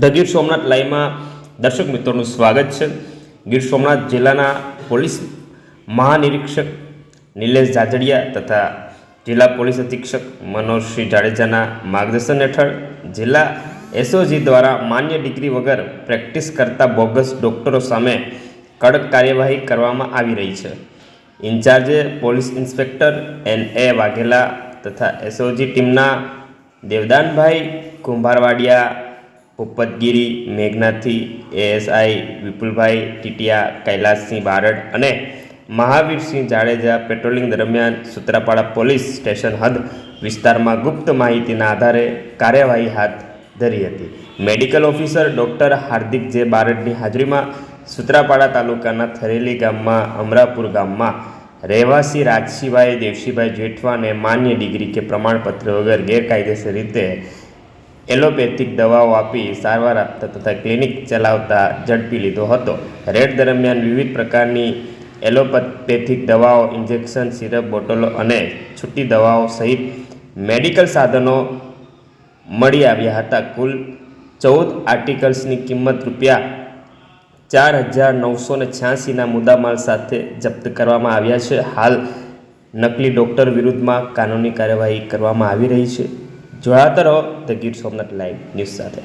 The Gir Somnath લાઈવમાં દર્શક મિત્રોનું સ્વાગત છે. ગીર સોમનાથ જિલ્લાના પોલીસ મહાનિરીક્ષક નિલેશ જાજડિયા તથા જિલ્લા પોલીસ અધિક્ષક મનોજસિંહ જાડેજાના માર્ગદર્શન હેઠળ જિલ્લા એસઓજી દ્વારા માન્ય ડિગ્રી વગર પ્રેક્ટિસ કરતા બોગસ ડોક્ટરો સામે કડક કાર્યવાહી કરવામાં આવી રહી છે. ઇન્ચાર્જે police inspector N A Vaghela તથા એસઓજી ટીમના દેવદાનભાઈ કુંભારવાડિયા ભૂપતગીરી મેઘનાથી એએસઆઈ, વિપુલભાઈ, ટીટિયા, કૈલાસસિંહ બારડ અને મહાવીરસિંહ જાડેજા પેટ્રોલિંગ દરમિયાન સુત્રાપાડા પોલીસ સ્ટેશન હદ વિસ્તારમાં ગુપ્ત માહિતીના આધારે કાર્યવાહી હાથ ધરી હતી. મેડિકલ ઓફિસર ડૉક્ટર હાર્દિક જે બારડની હાજરીમાં સુત્રાપાડા તાલુકાના થરેલી ગામમાં, અમરાપુર ગામમાં રહેવાસી રાજસીભાઈ દેવશીભાઈ જેઠવાને માન્ય ડિગ્રી કે પ્રમાણપત્ર વગર ગેરકાયદેસર રીતે એલોપેથિક દવાઓ આપી સારવાર આપતા તથા ક્લિનિક ચલાવતા ઝડપી લીધો હતો. રેડ દરમિયાન વિવિધ પ્રકારની એલોપેથિક દવાઓ, ઇન્જેક્શન, સિરપ, બોટલો અને છૂટી દવાઓ સહિત મેડિકલ સાધનો મળી આવ્યા હતા. કુલ ચૌદ આર્ટિકલ્સની કિંમત રૂપિયા ચાર હજાર નવસો ને છ્યાસીના મુદ્દામાલ સાથે જપ્ત કરવામાં આવ્યા છે. હાલ નકલી ડૉક્ટર વિરુદ્ધમાં કાનૂની કાર્યવાહી કરવામાં આવી રહી છે. જોડાતા રહો. The Gir Somnath live news સાથે.